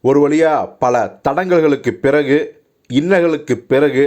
ஒரு வழியாக பல தடங்கல்களுக்கு பிறகு இன்னல்களுக்கு பிறகு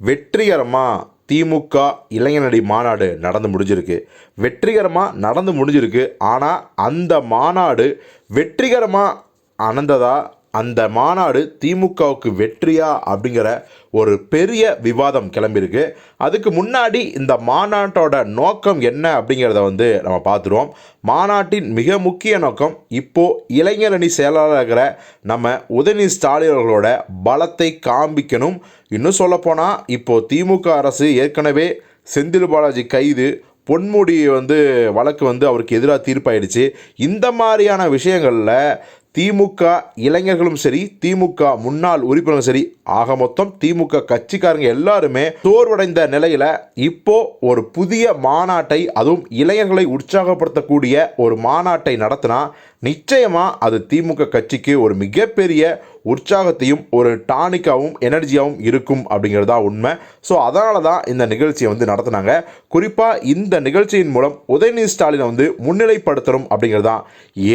வெற்றிகரமாக திமுக இளைஞனடி மாநாடு நடந்து முடிஞ்சிருக்கு. வெற்றிகரமாக நடந்து முடிஞ்சிருக்கு. ஆனால் அந்த மாநாடு வெற்றிகரமாக அனந்ததா அந்த மாநாடு திமுகவுக்கு வெற்றியா அப்படிங்கிற ஒரு பெரிய விவாதம் கிளம்பியிருக்கு. அதுக்கு முன்னாடி இந்த மாநாட்டோட நோக்கம் என்ன அப்படிங்கிறத வந்து நம்ம பார்த்துருவோம். மாநாட்டின் மிக முக்கிய நோக்கம் இப்போது இளைஞரணி செயலாளராகிற நம்ம உதயநிதி ஸ்டாலின் அவர்களோட பலத்தை காண்பிக்கணும். இன்னும் சொல்லப்போனால் இப்போது திமுக அரசு ஏற்கனவே செந்தில் பாலாஜி கைது பொன்முடி வந்து வழக்கு வந்து அவருக்கு எதிராக தீர்ப்பாயிடுச்சு. இந்த மாதிரியான விஷயங்களில் திமுக இளைஞர்களும் சரி திமுக முன்னாள் உறுப்பினரும் சரி ஆக மொத்தம் திமுக கட்சிக்காரங்க எல்லாருமே தோர்வடைந்த நிலையில இப்போ ஒரு புதிய மாநாட்டை அதுவும் இளைஞர்களை உற்சாகப்படுத்தக்கூடிய ஒரு மாநாட்டை நடத்தினா நிச்சயமா அது திமுக கட்சிக்கு ஒரு மிகப்பெரிய உற்சாகத்தையும் ஒரு டானிக்காகவும் எனர்ஜியாகவும் இருக்கும் அப்படிங்கிறதா உண்மை. ஸோ அதனால தான் இந்த நிகழ்ச்சியை வந்து நடத்தினாங்க. குறிப்பாக இந்த நிகழ்ச்சியின் மூலம் உதயநிதி ஸ்டாலினை வந்து முன்னிலைப்படுத்தணும் அப்படிங்கிறது தான்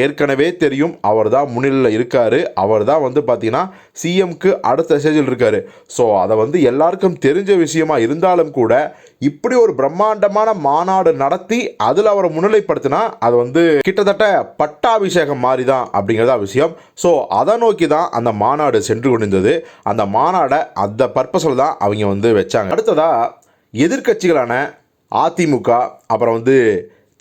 ஏற்கனவே தெரியும். அவர் தான் முன்னிலையில் இருக்கார். அவர் தான் வந்து பார்த்தீங்கன்னா சிஎம்க்கு அடுத்த ஸ்டேஜில் இருக்கார். ஸோ அதை வந்து எல்லாருக்கும் தெரிஞ்ச விஷயமா இருந்தாலும் கூட இப்படி ஒரு பிரம்மாண்டமான மாநாடு நடத்தி அதில் அவரை முன்னிலைப்படுத்தினா அது வந்து கிட்டத்தட்ட பட்டாபிஷேகம் மாதிரி தான் அப்படிங்கிறதா விஷயம். ஸோ அதை நோக்கி தான் அந்த மாநாடு சென்று கொண்டிருந்தது. அந்த மாநாடை அந்த பர்பஸில் தான் அவங்க வந்து வச்சாங்க. அடுத்ததாக எதிர்க்கட்சிகளான அதிமுக அப்புறம் வந்து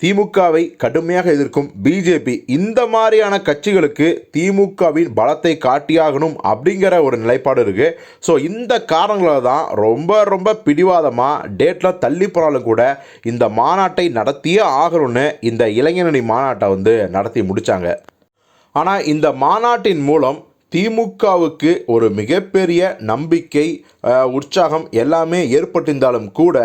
திமுகவை கடுமையாக எதிர்க்கும் பிஜேபி இந்த மாதிரியான கட்சிகளுக்கு திமுகவின் பலத்தை காட்டியாகணும் அப்படிங்கிற ஒரு நிலைப்பாடு இருக்குது ஸோ இந்த காரணங்களால் தான் ரொம்ப ரொம்ப பிடிவாதமாக டேட்டில் தள்ளி போனாலும் கூட இந்த மாநாட்டை நடத்தியே ஆகணும்னு இந்த இளைஞரணி மாநாட்டை வந்து நடத்தி முடித்தாங்க ஆனால் இந்த மாநாட்டின் மூலம் திமுகவுக்கு ஒரு மிகப்பெரிய நம்பிக்கை உற்சாகம் எல்லாமே ஏற்பட்டிருந்தாலும் கூட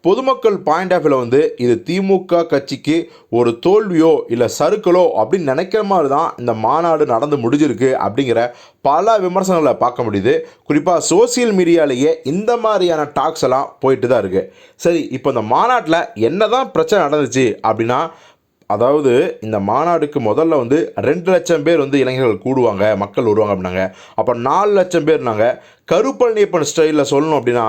பொதுமக்கள் பாயிண்ட் ஆஃப் வியூவில் வந்து இது திமுக கட்சிக்கு ஒரு தோல்வியோ இல்லை சறுக்கலோ அப்படின்னு நினைக்கிற மாதிரி தான் இந்த மாநாடு நடந்து முடிஞ்சிருக்கு அப்படிங்கிற பல விமர்சனங்களை பார்க்க முடியுது. குறிப்பாக சோசியல் மீடியாலேயே இந்த மாதிரியான டாக்ஸ் எல்லாம் போயிட்டு தான் இருக்குது சரி இப்போ இந்த மாநாட்டில் என்ன தான் பிரச்சனை நடந்துச்சு அப்படின்னா அதாவது இந்த மாநாடுக்கு முதல்ல வந்து ரெண்டு லட்சம் பேர் வந்து இளைஞர்கள் கூடுவாங்க மக்கள் வருவாங்க அப்படின்னாங்க. அப்போ நாலு லட்சம் பேர்னாங்க கருப்பழனியப்பன் ஸ்டைலில் சொல்லணும் அப்படின்னா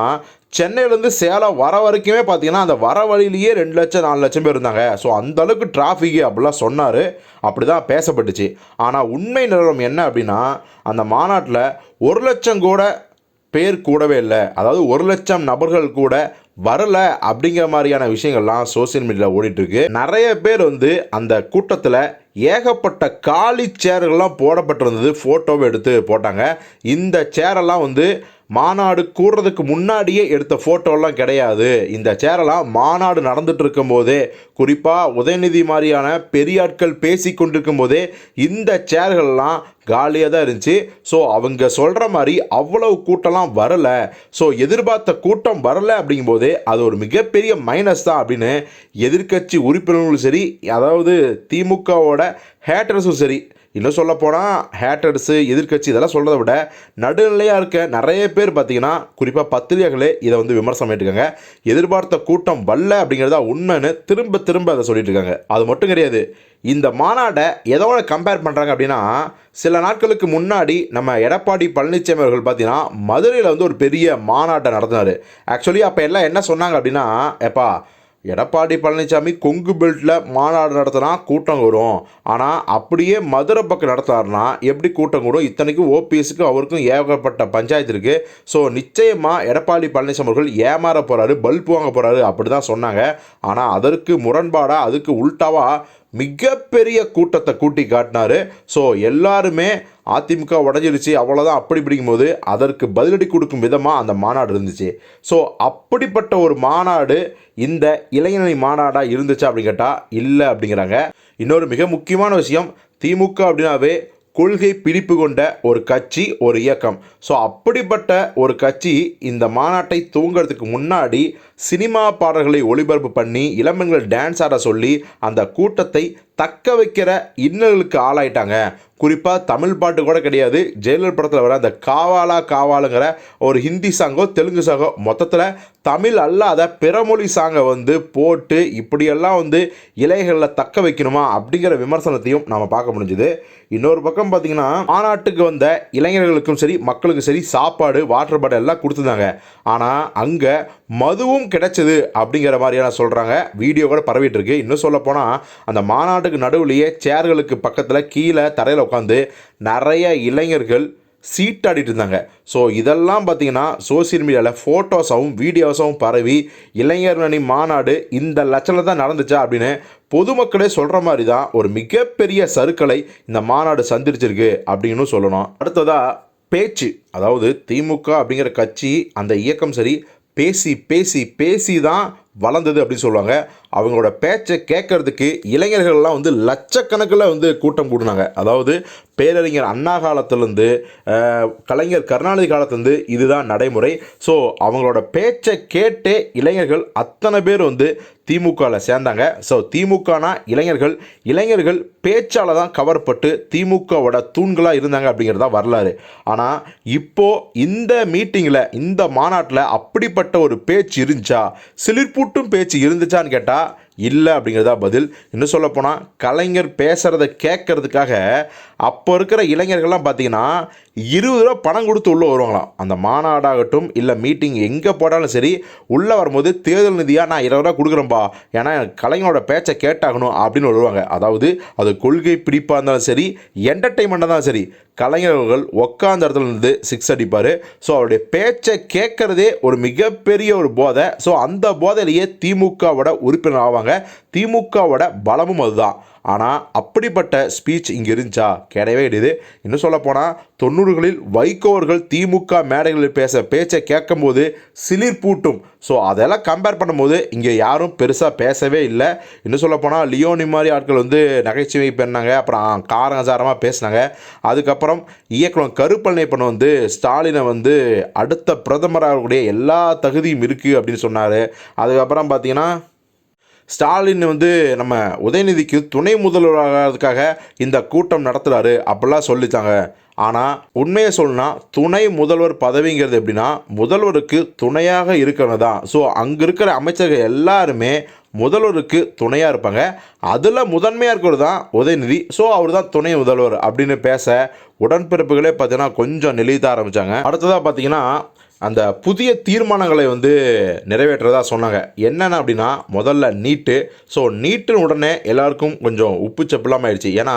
சென்னையிலேருந்து சேலம் வர வரைக்குமே பார்த்தீங்கன்னா அந்த வர வழியிலேயே ரெண்டு லட்சம் நாலு லட்சம் பேர் இருந்தாங்க. ஸோ அந்த அளவுக்கு டிராஃபிக்கு அப்படிலாம் சொன்னார். அப்படி தான் பேசப்பட்டுச்சு. ஆனால் உண்மை நிலவரம் என்ன அப்படின்னா அந்த மாநாட்டில் ஒரு லட்சம் கூட பேர் கூடவே இல்லை. அதாவது ஒரு லட்சம் நபர்கள் கூட வரல அப்படிங்கிற மாதிரியான விஷயங்கள்லாம் சோசியல் மீடியாவில் ஓடிட்டுருக்கு. நிறைய பேர் வந்து அந்த கூட்டத்தில் ஏகப்பட்ட காலி சேர்கள்லாம் போடப்பட்டிருந்தது ஃபோட்டோவை எடுத்து போட்டாங்க. இந்த சேரெல்லாம் வந்து மாநாடு கூடுறதுக்கு முன்னாடியே எடுத்த ஃபோட்டோலாம் கிடையாது. இந்த சேரெல்லாம் மாநாடு நடந்துட்டு இருக்கும்போதே குறிப்பாக உதயநிதி மாதிரியான பெரிய ஆட்கள் பேசி கொண்டிருக்கும் போதே இந்த சேர்கள்லாம் காலியாக தான் இருந்துச்சு. ஸோ அவங்க சொல்கிற மாதிரி அவ்வளவு கூட்டம்லாம் வரலை. ஸோ எதிர்பார்த்த கூட்டம் வரலை அப்படிங்கும்போது அது ஒரு மிகப்பெரிய மைனஸ் தான் அப்படின்னு எதிர்க்கட்சி உறுப்பினர்களும் சரி அதாவது திமுகவோட ஹேட்டர்ஸும் சரி இன்னும் சொல்ல போனால் ஹேட்டர்ஸு எதிர்க்கட்சி இதெல்லாம் சொல்கிறத விட நடுநிலையாக இருக்க நிறைய பேர் பார்த்தீங்கன்னா குறிப்பாக பத்திரிகைகளே இதை வந்து விமர்சனம் பண்ணிட்டுருக்காங்க. எதிர்பார்த்த கூட்டம் வரல அப்படிங்கிறதா உண்மைன்னு திரும்ப திரும்ப அதை சொல்லிட்டு இருக்காங்க. அது மட்டும் கிடையாது. இந்த மாநாட்டை எதோட கம்பேர் பண்ணுறாங்க அப்படின்னா சில நாட்களுக்கு முன்னாடி நம்ம எடப்பாடி பழனிசாமி அவர்கள் பார்த்தீங்கன்னா மதுரையில் வந்து ஒரு பெரிய மாநாட்டை நடத்தினார். ஆக்சுவலி அப்போ எல்லாம் என்ன சொன்னாங்க அப்படின்னா எப்பா எடப்பாடி பழனிசாமி கொங்கு பெல்ட்டில் மாநாடு நடத்தினா கூட்டம் வரும் ஆனால் அப்படியே மதுரை பக்கம் நடத்தாருனா எப்படி கூட்டம் கூடும்? இத்தனைக்கும் ஓபிஎஸ்க்கு அவருக்கும் ஏகப்பட்ட பஞ்சாயத்து இருக்குது ஸோ நிச்சயமாக எடப்பாடி பழனிசாமி அவர்கள் ஏமாற போகிறாரு பல்ப் வாங்க போகிறாரு அப்படி தான் சொன்னாங்க. ஆனால் அதற்கு முரண்பாடாக அதுக்கு உள்டாவாக மிகப்பெரிய கூட்டத்தை கூட்டி காட்டினாரு. ஸோ எல்லாருமே அதிமுக உடஞ்சிருச்சு. அவ்வளோதான் அப்படி பிடிக்கும்போது அதற்கு பதிலடி கொடுக்கும் விதமாக அந்த மாநாடு இருந்துச்சு. ஸோ அப்படிப்பட்ட ஒரு மாநாடு இந்த இளைஞரணி மாநாடாக இருந்துச்சு அப்படின்னு கேட்டால் இல்லை அப்படிங்கிறாங்க. இன்னொரு மிக முக்கியமான விஷயம் திமுக அப்படின்னாவே கொள்கை பிடிப்பு கொண்ட ஒரு கட்சி ஒரு இயக்கம். ஸோ அப்படிப்பட்ட ஒரு கட்சி இந்த மாநாட்டை துவங்கிறதுக்கு முன்னாடி சினிமா பாடல்களை ஒளிபரப்பு பண்ணி இளம்பெண்கள் டான்ஸ் ஆட சொல்லி அந்த கூட்டத்தை தக்க வைக்கிற இன்னல்களுக்கு ஆளாயிட்டாங்க. குறிப்பாக தமிழ் பாட்டு கூட கிடையாது. ஜெயலலிதா படத்தில் வர அந்த காவாலா காவாலுங்கிற ஒரு ஹிந்தி சாங்கோ தெலுங்கு சாங்கோ மொத்தத்தில் தமிழ் அல்லாத பிறமொழி சாங்கை வந்து போட்டு இப்படியெல்லாம் வந்து இலைகளில் தக்க வைக்கணுமா அப்படிங்கிற விமர்சனத்தையும் நம்ம பார்க்க முடிஞ்சுது. இன்னொரு பக்கம் பார்த்திங்கன்னா மாநாட்டுக்கு வந்த இளைஞர்களுக்கும் சரி மக்களுக்கும் சரி சாப்பாடு வாட்டர் பாட்டில் எல்லாம் கொடுத்துருந்தாங்க. ஆனால் அங்கே மதுவும் கிடைச்சது அப்படிங்கிற மாதிரியான சொல்கிறாங்க வீடியோ கூட பரவிட்டு இருக்கு. இன்னும் சொல்ல போனால் அந்த மாநாட்டுக்கு நடுவுலையே சேர்களுக்கு பக்கத்தில் கீழே தரையில் உட்காந்து நிறைய இளைஞர்கள் சீட்டாடிட்டு இருந்தாங்க. ஸோ இதெல்லாம் பார்த்தீங்கன்னா சோசியல் மீடியாவில் ஃபோட்டோஸாகவும் வீடியோஸாகவும் பரவி இளைஞர் அணி மாநாடு இந்த லட்சணம் தான் நடந்துச்சா அப்படின்னு பொதுமக்களே சொல்கிற மாதிரி தான் ஒரு மிகப்பெரிய சருக்களை இந்த மாநாடு சந்திரிச்சிருக்கு அப்படின்னு சொல்லணும். அடுத்ததாக பேச்சு. அதாவது திமுக அப்படிங்கிற கட்சி அந்த இயக்கம் சரி பேசி பேசி பேசி தான் வளர்ந்தது அப்படின்னு சொல்லுவாங்க. அவங்களோட பேச்சை கேட்கறதுக்கு இளைஞர்கள்லாம் வந்து லட்சக்கணக்கில் வந்து கூட்டம் கூடினாங்க. அதாவது பேரறிஞர் அண்ணா காலத்துலேருந்து கலைஞர் கருணாநிதி காலத்துலேருந்து இதுதான் நடைமுறை. ஸோ அவங்களோட பேச்சை கேட்டே இளைஞர்கள் அத்தனை பேர் வந்து திமுகவில் சேர்ந்தாங்க. ஸோ திமுகனா இளைஞர்கள் இளைஞர்கள் பேச்சால் தான் கவரப்பட்டு திமுகவோட தூண்களாக இருந்தாங்க அப்படிங்கிறது தான் வரலாறு. ஆனால் இப்போது இந்த மீட்டிங்கில் இந்த மாநாட்டில் அப்படிப்பட்ட ஒரு பேச்சு இருந்துச்சா? சிலிர்ப்பு கூப்பிட்டும் பேச்சு இருந்துச்சான்னு கேட்டால் இல்லை அப்படிங்கிறதா பதில். இன்னும் சொல்லப்போனால் கலைஞர் பேசுகிறத கேட்கறதுக்காக அப்போ இருக்கிற இளைஞர்கள்லாம் பார்த்தீங்கன்னா இருபது ரூபா பணம் கொடுத்து உள்ளே வருவாங்களாம். அந்த மாநாடாகட்டும் இல்லை மீட்டிங் எங்கே போட்டாலும் சரி உள்ளே வரும்போது தேர்தல் நிதியாக நான் இருபது ரூபா கொடுக்குறேன்பா. ஏன்னா எனக்கு கலைஞரோட பேச்சை கேட்டாகணும் அப்படின்னு வருவாங்க. அதாவது அது கொள்கை பிடிப்பாக இருந்தாலும் சரி என்டர்டெயின்மெண்ட்டாக இருந்தாலும் சரி கலைஞர்கள் உட்காந்த இடத்துல இருந்து சிக்ஸ் அடிப்பார். ஸோ அவருடைய பேச்சை கேட்குறதே ஒரு மிகப்பெரிய ஒரு போதை. ஸோ அந்த போதையிலேயே திமுகவோட உறுப்பினர் ஆவாங்க திமுகவோட பலமும் அதுதான். ஆனால் அப்படிப்பட்ட ஸ்பீச் இங்கே இருந்துச்சா? கிடையவே கிடையாது இன்னும் சொல்லப்போனால் தொண்ணூறுகளில் வைகோவர்கள் திமுக மேடைகளில் பேச பேச்சை கேட்கும்போது சிலிர் பூட்டும். ஸோ அதெல்லாம் கம்பேர் பண்ணும்போது இங்கே யாரும் பெருசாக பேசவே இல்லை. இன்னும் சொல்லப்போனால் லியோனி மாதிரி ஆட்கள் வந்து நகைச்சுவை பண்ணாங்க. அப்புறம் காரசாரமாக பேசினாங்க. அதுக்கப்புறம் இயக்குனர் கருப்பழனியப்பன் வந்து ஸ்டாலினை வந்து அடுத்த பிரதமராகக்கூடிய எல்லா தகுதியும் இருக்குது அப்படின்னு சொன்னார். அதுக்கப்புறம் பார்த்தீங்கன்னா ஸ்டாலின் வந்து நம்ம உதயநிதிக்கு துணை முதல்வராகிறதுக்காக இந்த கூட்டம் நடத்துகிறாரு அப்படிலாம் சொல்லித்தாங்க ஆனால் உண்மையை சொல்லணும்னா துணை முதல்வர் பதவிங்கிறது எப்படின்னா முதல்வருக்கு துணையாக இருக்கிறது தான் ஸோ அங்கே இருக்கிற அமைச்சர்கள் எல்லாருமே முதல்வருக்கு துணையாக இருப்பாங்க. அதில் முதன்மையாக இருக்கிறது தான் உதயநிதி. ஸோ அவர் தான் துணை முதல்வர் அப்படின்னு பேச உடன்பிறப்புகளே பார்த்தீங்கன்னா கொஞ்சம் நெளித ஆரம்பித்தாங்க அடுத்ததாக பார்த்தீங்கன்னா அந்த புதிய தீர்மானங்களை வந்து நிறைவேற்றுறதா சொன்னாங்க. என்னென்ன அப்படின்னா முதல்ல நீட்டு. ஸோ நீட்டுன்னு உடனே எல்லாருக்கும் கொஞ்சம் உப்பு செப்பில்லாமல் ஆயிடுச்சு. ஏன்னா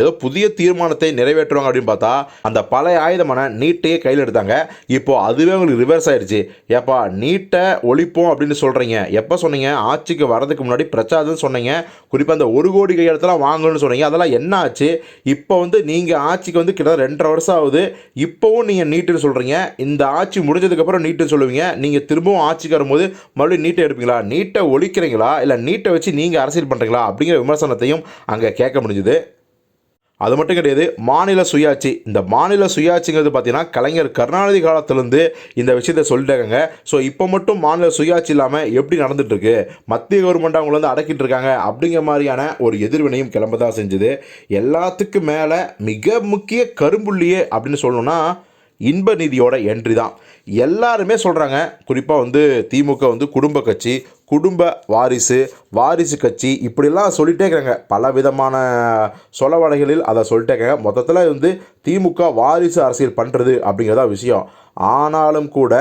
ஏதோ புதிய தீர்மானத்தை நிறைவேற்றுவாங்க அப்படின்னு பார்த்தா அந்த பழைய ஆயுதமான நீட்டையே கையில் எடுத்தாங்க. இப்போது அதுவே உங்களுக்கு ரிவர்ஸ் ஆயிடுச்சு. ஏப்பா நீட்டை ஒழிப்போம் அப்படின்னு சொல்கிறீங்க எப்போ சொன்னீங்க? ஆட்சிக்கு வரதுக்கு முன்னாடி பிரச்சாரம்னு சொன்னீங்க. குறிப்பாக அந்த ஒரு கோடி கையெழுத்தெல்லாம் வாங்கணும்னு சொன்னீங்க. அதெல்லாம் என்ன ஆச்சு? இப்போ வந்து நீங்கள் ஆட்சிக்கு வந்து கிட்டத்தட்ட ரெண்டரை வருஷம் ஆகுது. இப்போவும் நீங்கள் நீட்டுன்னு சொல்கிறீங்க இந்த ஆட்சி முடிஞ்சதுக்கப்புறம் நீட்டுன்னு சொல்லுவீங்க. நீங்கள் திரும்பவும் ஆட்சிக்கு வரும்போது மறுபடியும் நீட்டை எடுப்பீங்களா? நீட்டை ஒழிக்கிறீங்களா? இல்லை நீட்டை வச்சு நீங்கள் அரசியல் பண்ணுறீங்களா அப்படிங்கிற விமர்சனத்தையும் அங்கே கேட்க முடிஞ்சுது. அது மட்டும் கிடையாது மாநில சுயாட்சி. இந்த மாநில சுயாட்சிங்கிறது பார்த்தீங்கன்னா கலைஞர் கருணாநிதி காலத்திலேருந்து இந்த விஷயத்த சொல்லிட்டாங்க ஸோ இப்போ மட்டும் மாநில சுயாட்சி இல்லாமல் எப்படி நடந்துட்டுருக்கு? மத்திய கவர்மெண்ட் அவங்கள வந்து அடக்கிட்டு இருக்காங்க அப்படிங்கிற மாதிரியான ஒரு எதிர்வினையும் கிளம்ப தான் செஞ்சுது. எல்லாத்துக்கும் மேலே மிக முக்கிய கரும்புள்ளியே அப்படின்னு சொல்லணும்னா இன்ப நிதியோட என்ட்ரி தான். எல்லாருமே சொல்கிறாங்க குறிப்பாக வந்து திமுக வந்து குடும்ப கட்சி குடும்ப வாரிசு வாரிசு கட்சி இப்படிலாம் சொல்லிகிட்டே இருக்கிறாங்க பல விதமான சொலவடைகளில் அதை சொல்லிட்டே இருக்காங்க. மொத்தத்தில் வந்து திமுக வாரிசு அரசியல் பண்ணுறது அப்படிங்கிறதா விஷயம். ஆனாலும் கூட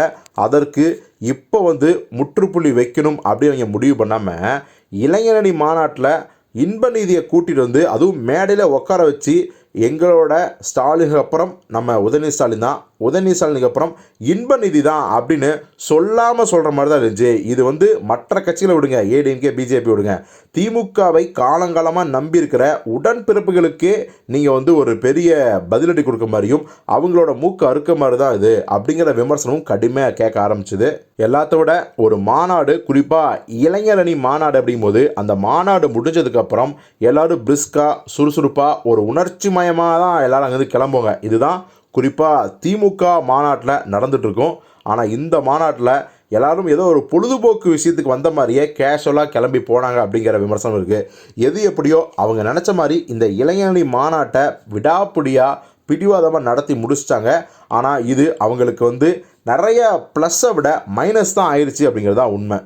அதற்கு இப்போ வந்து முற்றுப்புள்ளி வைக்கணும் அப்படின்னு அவங்க முடிவு பண்ணாமல் இளைஞரணி மாநாட்டில் இன்ப நீதியை கூட்டிகிட்டு வந்து அதுவும் மேடையில் உட்கார வச்சு எங்களோட ஸ்டாலினுக்கு அப்புறம் நம்ம உதயநிதி ஸ்டாலின் தான் உதயநிதி அப்புறம் இன்ப நிதி தான் அப்படின்னு சொல்லாமல் சொல்கிற மாதிரி தான் இருந்துச்சு. இது வந்து மற்ற கட்சிகளை விடுங்க ஏடிஎம்கே பிஜேபி விடுங்க. திமுகவை காலங்காலமாக நம்பியிருக்கிற உடன்பிறப்புகளுக்கே நீங்கள் வந்து ஒரு பெரிய பதிலடி கொடுக்க மாதிரியும் அவங்களோட மூக்கு அறுக்க மாதிரி தான் இது அப்படிங்கிற விமர்சனமும் கடுமையாக கேட்க ஆரம்பிச்சுது. எல்லாத்த விட ஒரு மாநாடு குறிப்பாக இளைஞரணி மாநாடு அப்படிங்கும்போது அந்த மாநாடு முடிஞ்சதுக்கப்புறம் எல்லாரும் பிரிஸ்காக சுறுசுறுப்பாக ஒரு உணர்ச்சி மயமாக தான் எல்லாரும் அங்கேருந்து கிளம்புவாங்க. இதுதான் குறிப்பாக திமுக மாநாட்டில் நடந்துகிட்ருக்கும் ஆனால் இந்த மாநாட்டில் எல்லாரும் ஏதோ ஒரு பொழுதுபோக்கு விஷயத்துக்கு வந்த மாதிரியே கேஷுவலாக கிளம்பி போனாங்க அப்படிங்கிற விமர்சனம் இருக்குது எது எப்படியோ அவங்க நினச்ச மாதிரி இந்த இளைஞரணி மாநாட்டை விடாப்பிடியாக பிடிவாதமாக நடத்தி முடிச்சிட்டாங்க. ஆனால் இது அவங்களுக்கு வந்து நிறைய ப்ளஸ்ஸை விட மைனஸ் தான் ஆயிடுச்சு அப்படிங்கிறது தான் உண்மை.